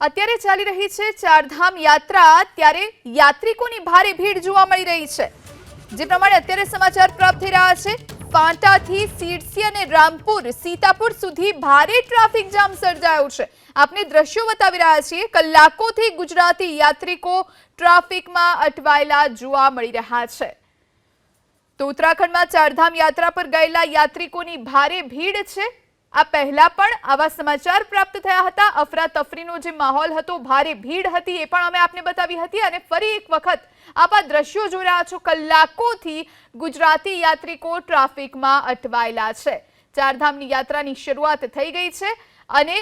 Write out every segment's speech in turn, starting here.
અત્યારે ચાલી રહી છે ચારધામ યાત્રા. ત્યારે યાત્રિકોની ભારે ભીડ જોવા મળી રહી છે. જે પ્રમાણે અત્યારે સમાચાર પ્રાપ્ત થઈ રહ્યા છે પાંટાથી સીડસી અને રામપુર, સીતાપુર સુધી ભારે ટ્રાફિક જામ સર્જાયો છે. આપને દ્રશ્યો બતાવી રહ્યા છીએ, કલાકોથી ગુજરાતી યાત્રિકો ટ્રાફિકમાં અટવાયેલા જોવા મળી રહ્યા છે. તો ઉત્તરાખંડમાં ચારધામ યાત્રા પર ગયેલા યાત્રિકોની ભારે ભીડ છે. આ પહેલા પણ આવા સમાચાર પ્રાપ્ત થયા હતા. અફરાતફરીનો જે માહોલ હતો, ભારે ભીડ હતી એ પણ અમે આપને બતાવી હતી અને ફરી એક વખત આવા દ્રશ્યો જોઈ રહ્યા છો. કલાકોથી ગુજરાતી યાત્રિકો ટ્રાફિકમાં અટવાયેલા છે. ચારધામની યાત્રાની શરૂઆત થઈ ગઈ છે અને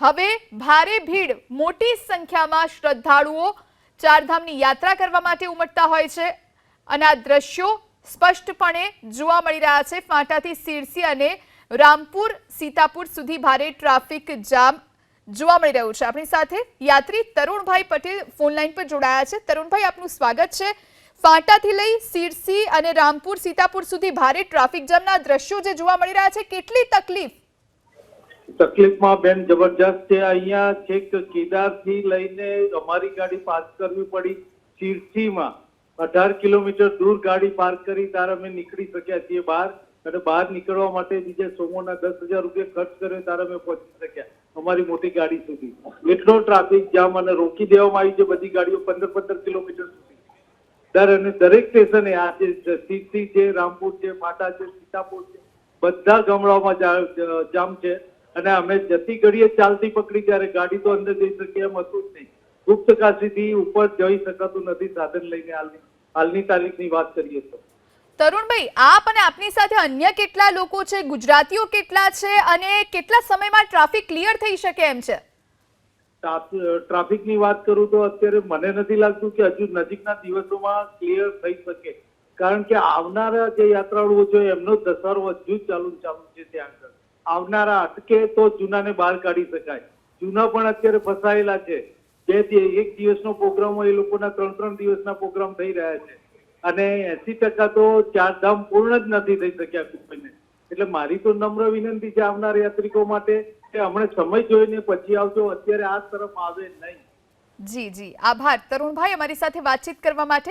હવે ભારે ભીડ, મોટી સંખ્યામાં શ્રદ્ધાળુઓ ચારધામની યાત્રા કરવા માટે ઉમટતા હોય છે. અને આ દ્રશ્યો સ્પષ્ટપણે જોવા મળી રહ્યા છે. ફાંટાથી સિરસી અને રામપુર, સીતાપુર સુધી ભારે ટ્રાફિક જામ જોવા મળી રહ્યું છે. આપણી સાથે યાત્રી તરુણભાઈ પટેલ ફોનલાઈન પર જોડાયા છે. તરુણભાઈ, આપનું સ્વાગત છે. ફાટાથી લઈ સિરસી અને રામપુર, સીતાપુર સુધી ભારે ટ્રાફિક જામના દ્રશ્યો જે જોવા મળી રહ્યા છે, કેટલી તકલીફ? તકલીફમાં બેન જબરજસ્ત છે. અહીંયા છેક કેદારથી લઈને અમારી ગાડી પાર્ક કરવી પડી. સિરસીમાં અઢાર કિલોમીટર દૂર ગાડી પાર્ક કરી ત્યારે અમે નીકળી શક્યા છીએ બહાર. અને બહાર નીકળવા માટે બીજા સોમોના દસ હજાર રૂપિયા ખર્ચ કર્યો ત્યારે અમે પહોંચી શક્યા. અમારી મોટી ગાડી સુધી. એટલો ટ્રાફિક જામ અને રોકી દેવામાં આવી છે બધી ગાડીઓ પંદર પંદર કિલોમીટર સુધી. દર અને દરેક સ્ટેશને આ જે સીસી છે, રામપુર છે માટા છે, સીતાપુર છે, બધા ગામડાઓમાં જામ છે. અને અમે જતી ઘડીએ ચાલતી પકડી ત્યારે ગાડી તો અંદર જઈ શકીએ એમ હતું જ નહીં. ગુપ્ત કાશીથી ઉપર જઈ શકાતું નથી સાધન લઈને હાલની હાલની તારીખની વાત કરીએ તો. તરુણભાઈ, આપ અને આપની સાથે અન્ય કેટલા લોકો છે? ગુજરાતીઓ કેટલા છે? અને કેટલા સમયમાં ટ્રાફિક ક્લિયર થઈ શકે એમ છે? ટ્રાફિકની વાત કરું તો અત્યારે મને નથી લાગતું કે હજુ નજીકના દિવસોમાં ક્લિયર થઈ શકે. કારણ કે આવનારા જે યાત્રાળુઓ છે, એમનો ધસારો હજુ ચાલુ ચાલુ છે ત્યાં આગળ. આવનારા અટકે તો જૂનાને બહાર કાઢી શકાય. જૂના પણ અત્યારે ફસાયેલા છે. બે એક દિવસનો પ્રોગ્રામ હોય, એ લોકોના ત્રણ ત્રણ દિવસના પ્રોગ્રામ થઈ રહ્યા છે. અને એસી ટકા તો ચારધામ પૂર્ણ જ નથી થઈ શક્યા કોઈને. એટલે મારી તો નમ્ર વિનંતી છે આવનાર યાત્રિકો માટે કે હમણાં સમય જોઈને પછી આવજો. અત્યારે આ તરફ આવે નહીં. જી જી. આભાર. તરુણભાઈ, અમારી સાથે વાતચીત કરવા માટે